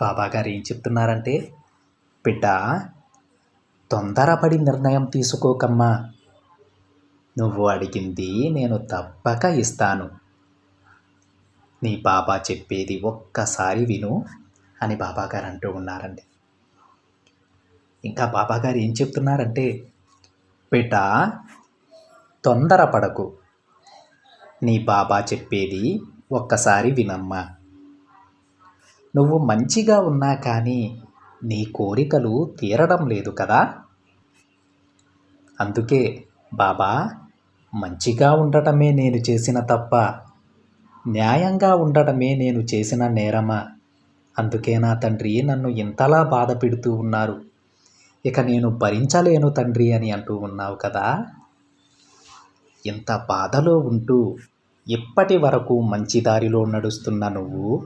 బాబా గారు ఏం చెప్తున్నారంటే బిడ్డ తొందరపడి నిర్ణయం తీసుకోకమ్మా. నువ్వు అడిగింది నేను తప్పక ఇస్తాను. నీ బాబా చెప్పేది ఒక్కసారి విను అని బాబాగారు అంటూ ఉన్నారండి. ఇంకా బాబాగారు ఏం చెప్తున్నారంటే బిడ్డ తొందరపడకు. నీ బాబా చెప్పేది ఒక్కసారి వినమ్మా. నువ్వు మంచిగా ఉన్నా కానీ నీ కోరికలు తీరడం లేదు కదా? అందుకే బాబా మంచిగా ఉండటమే నేను చేసిన తప్ప న్యాయంగా ఉండటమే నేను చేసిన నేరమా. అందుకే నా తండ్రి నన్ను ఇంతలా బాధ పెడుతూ ఉన్నారు. ఇక నేను భరించలేను తండ్రి అని అంటూ ఉన్నావు కదా? ఇంత బాధలో ఉంటూ ఇప్పటి వరకు మంచి దారిలో నడుస్తున్న నువ్వు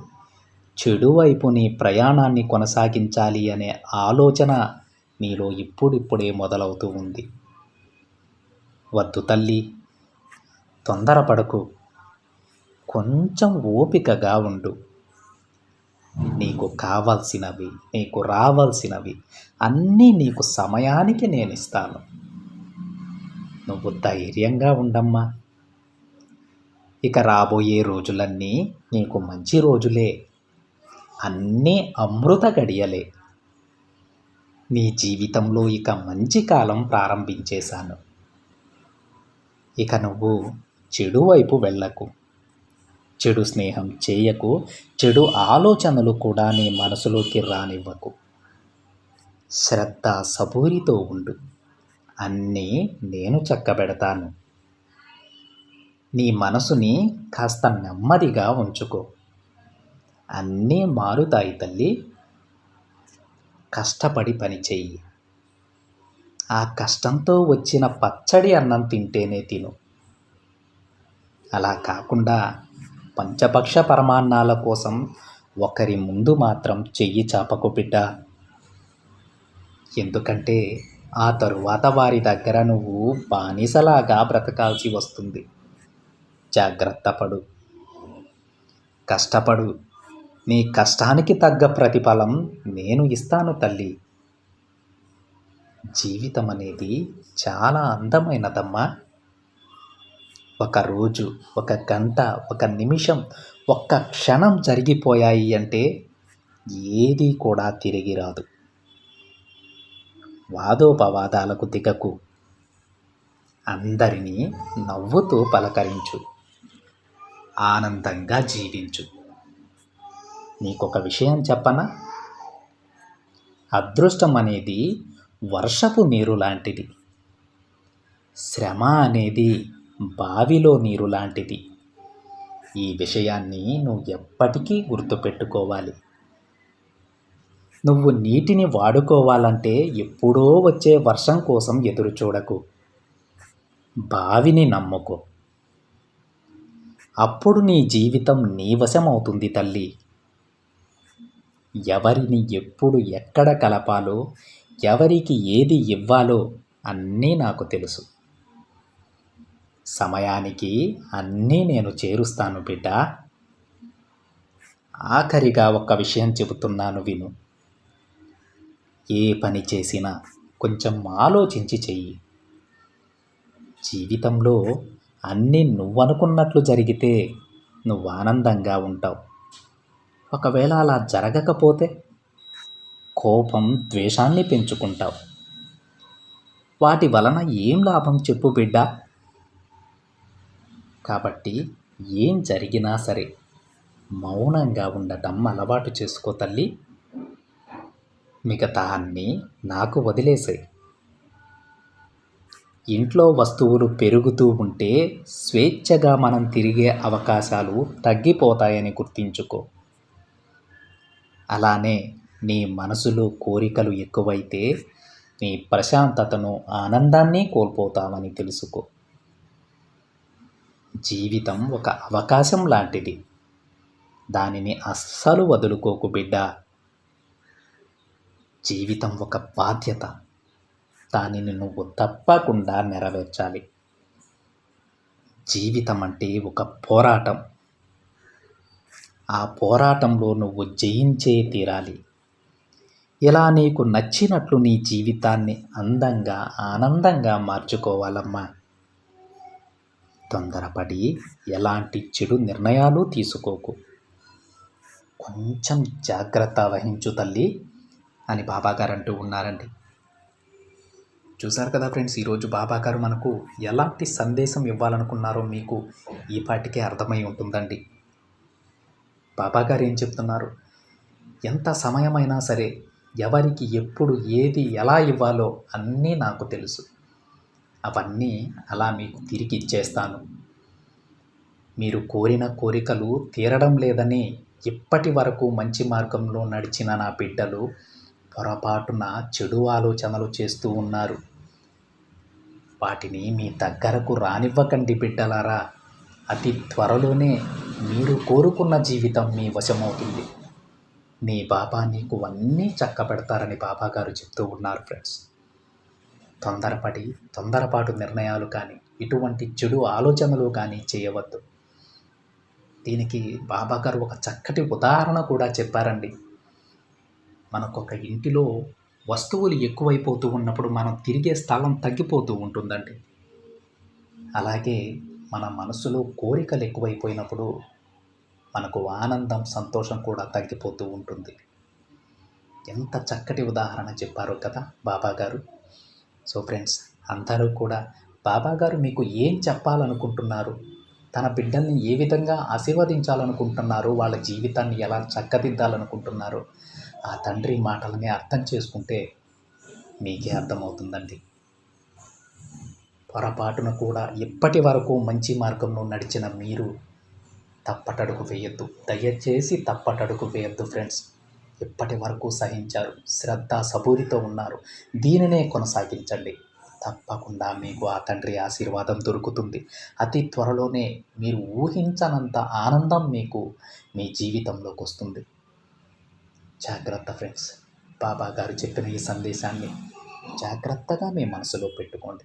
చెడు వైపు నీ ప్రయాణాన్ని కొనసాగించాలి అనే ఆలోచన నీలో ఇప్పుడిప్పుడే మొదలవుతూ ఉంది. వద్దు తల్లి తొందరపడకు. కొంచెం ఓపికగా ఉండు. నీకు కావాల్సినవి నీకు రావాల్సినవి అన్నీ నీకు సమయానికి నేను ఇస్తాను నువ్వు ధైర్యంగా ఉండమ్మా. ఇక రాబోయే రోజులన్నీ నీకు మంచి రోజులే. అన్నీ అమృత గడియలే. నీ జీవితంలో ఇక మంచి కాలం ప్రారంభించేశాను. ఇక నువ్వు చెడు వైపు వెళ్ళకు. చెడు స్నేహం చేయకు. చెడు ఆలోచనలు కూడా నీ మనసులోకి రానివ్వకు. శ్రద్ధ సబూరితో ఉండు. అన్నీ నేను చక్కబెడతాను. నీ మనసుని కాస్త నెమ్మదిగా ఉంచుకో. అన్నీ మారుతాయి తల్లి. కష్టపడి పని చెయ్యి. ఆ కష్టంతో వచ్చిన పచ్చడి అన్నం తింటేనే తిను. అలా కాకుండా పంచపక్ష పరమాన్నాల కోసం ఒకరి ముందు మాత్రం చెయ్యి చాపకు బిడ్డ. ఎందుకంటే ఆ తరువాత వారి దగ్గర నువ్వు బానిసలాగా బ్రతకాల్సి వస్తుంది. జాగ్రత్త పడు. కష్టపడు. నీ కష్టానికి తగ్గ ప్రతిఫలం నేను ఇస్తాను తల్లి. జీవితం అనేది చాలా అందమైనదమ్మా. ఒక రోజు ఒక గంట ఒక నిమిషం ఒక్క క్షణం జరిగిపోయాయి అంటే ఏది కూడా తిరిగి రాదు. వాదోపవాదాలకు దిగకు. అందరినీ నవ్వుతూ పలకరించు. ఆనందంగా జీవించు. నీకొక విషయం చెప్పనా? అదృష్టం అనేది వర్షపు నీరు లాంటిది. శ్రమ అనేది బావిలో నీరు లాంటిది. ఈ విషయాన్ని నువ్వు ఎప్పటికీ గుర్తుపెట్టుకోవాలి. నువ్వు నీటిని వాడుకోవాలంటే ఎప్పుడో వచ్చే వర్షం కోసం ఎదురు చూడకు. బావిని నమ్ముకో. అప్పుడు నీ జీవితం నీ వశమవుతుంది తల్లి. ఎవరిని ఎప్పుడు ఎక్కడ కలపాలో ఎవరికి ఏది ఇవ్వాలో అన్నీ నాకు తెలుసు. సమయానికి అన్నీ నేను చేరుస్తాను బిడ్డ. ఆఖరిగా ఒక విషయం చెబుతున్నాను విను. ఏ పని చేసినా కొంచెం ఆలోచించి చెయ్యి. జీవితంలో అన్నీ నువ్వనుకున్నట్లు జరిగితే నువ్వు ఆనందంగా ఉంటావు. ఒకవేళ అలా జరగకపోతే కోపం ద్వేషాన్ని పెంచుకుంటావు. వాటి వలన ఏం లాభం చెప్పు బిడ్డ? కాబట్టి ఏం జరిగినా సరే మౌనంగా ఉండటం అలవాటు చేసుకో తల్లి. మిగతా అన్నీ నాకు వదిలేసాయి ఇంట్లో వస్తువులు పెరుగుతూ ఉంటే స్వేచ్ఛగా మనం తిరిగే అవకాశాలు తగ్గిపోతాయని గుర్తించుకో. అలానే నీ మనసులో కోరికలు ఎక్కువైతే నీ ప్రశాంతతను ఆనందాన్ని కోల్పోతావని తెలుసుకో. జీవితం ఒక అవకాశం లాంటిది. దానిని అస్సలు వదులుకోకు బిడ్డ. జీవితం ఒక బాధ్యత. దానిని నువ్వు తప్పకుండా నెరవేర్చాలి. జీవితం అంటే ఒక పోరాటం. ఆ పోరాటంలో నువ్వు జయించే తీరాలి. ఇలా నీకు నచ్చినట్లు నీ జీవితాన్ని అందంగా ఆనందంగా మార్చుకోవాలమ్మా. తొందరపడి ఎలాంటి చెడు నిర్ణయాలు తీసుకోకు. కొంచెం జాగ్రత్త వహించు తల్లి అని బాబాగారు అంటూ ఉన్నారండి. చూసారు కదా ఫ్రెండ్స్ ఈరోజు బాబాగారు మనకు ఎలాంటి సందేశం ఇవ్వాలనుకున్నారో మీకు ఈ పాటికే అర్థమై ఉంటుందండి. బాబాగారు ఏం చెప్తున్నారు? ఎంత సమయమైనా సరే ఎవరికి ఎప్పుడు ఏది ఎలా ఇవ్వాలో అన్నీ నాకు తెలుసు. అవన్నీ అలా మీకు తిరిగి ఇచ్చేస్తాను. మీరు కోరిన కోరికలు తీరడం లేదని ఇప్పటి వరకు మంచి మార్గంలో నడిచిన నా బిడ్డలు పొరపాటున చెడు ఆలోచనలు చేస్తూ ఉన్నారు. వాటిని మీ దగ్గరకు రానివ్వకండి బిడ్డలారా. అతి త్వరలోనే మీరు కోరుకున్న జీవితం మీ వశమవుతుంది. నీ బాబా నీకు అన్నీ చక్కబెడతారని బాబా గారు చెప్తూ ఉన్నారు ఫ్రెండ్స్. తొందరపడి తొందరపాటు నిర్ణయాలు కానీ ఇటువంటి చెడు ఆలోచనలు కానీ చేయవద్దు. దీనికి బాబా గారు ఒక చక్కటి ఉదాహరణ కూడా చెప్పారండి. మనకొక ఇంటిలో వస్తువులు ఎక్కువైపోతూ ఉన్నప్పుడు మనం తిరిగే స్థలం తగ్గిపోతూ ఉంటుందండి. అలాగే మన మనసులో కోరికలు ఎక్కువైపోయినప్పుడు మనకు ఆనందం సంతోషం కూడా తగ్గిపోతూ ఉంటుంది. ఎంత చక్కటి ఉదాహరణ చెప్పారో కదా బాబాగారు. సో ఫ్రెండ్స్ అందరూ కూడా బాబాగారు మీకు ఏం చెప్పాలనుకుంటున్నారు? తన బిడ్డల్ని ఏ విధంగా ఆశీర్వదించాలనుకుంటున్నారు? వాళ్ళ జీవితాన్ని ఎలా చక్కదిద్దాలనుకుంటున్నారు? ఆ తండ్రి మాటలని అర్థం చేసుకుంటే మీకే అర్థమవుతుందండి. పొరపాటున కూడా ఇప్పటి వరకు మంచి మార్గంలో నడిచిన మీరు తప్పటడుగు వేయద్దు. దయచేసి తప్పటడుగు వేయద్దు ఫ్రెండ్స్. ఇప్పటి వరకు సహించారు. శ్రద్ధ సబూరితో ఉన్నారు. దీనినే కొనసాగించండి. తప్పకుండా మీకు ఆ తండ్రి ఆశీర్వాదం దొరుకుతుంది. అతి త్వరలోనే మీరు ఊహించనంత ఆనందం మీకు మీ జీవితంలోకి వస్తుంది. జాగ్రత్త ఫ్రెండ్స్. బాబా గారు చెప్పిన ఈ సందేశాన్ని జాగ్రత్తగా మీ మనసులో పెట్టుకోండి.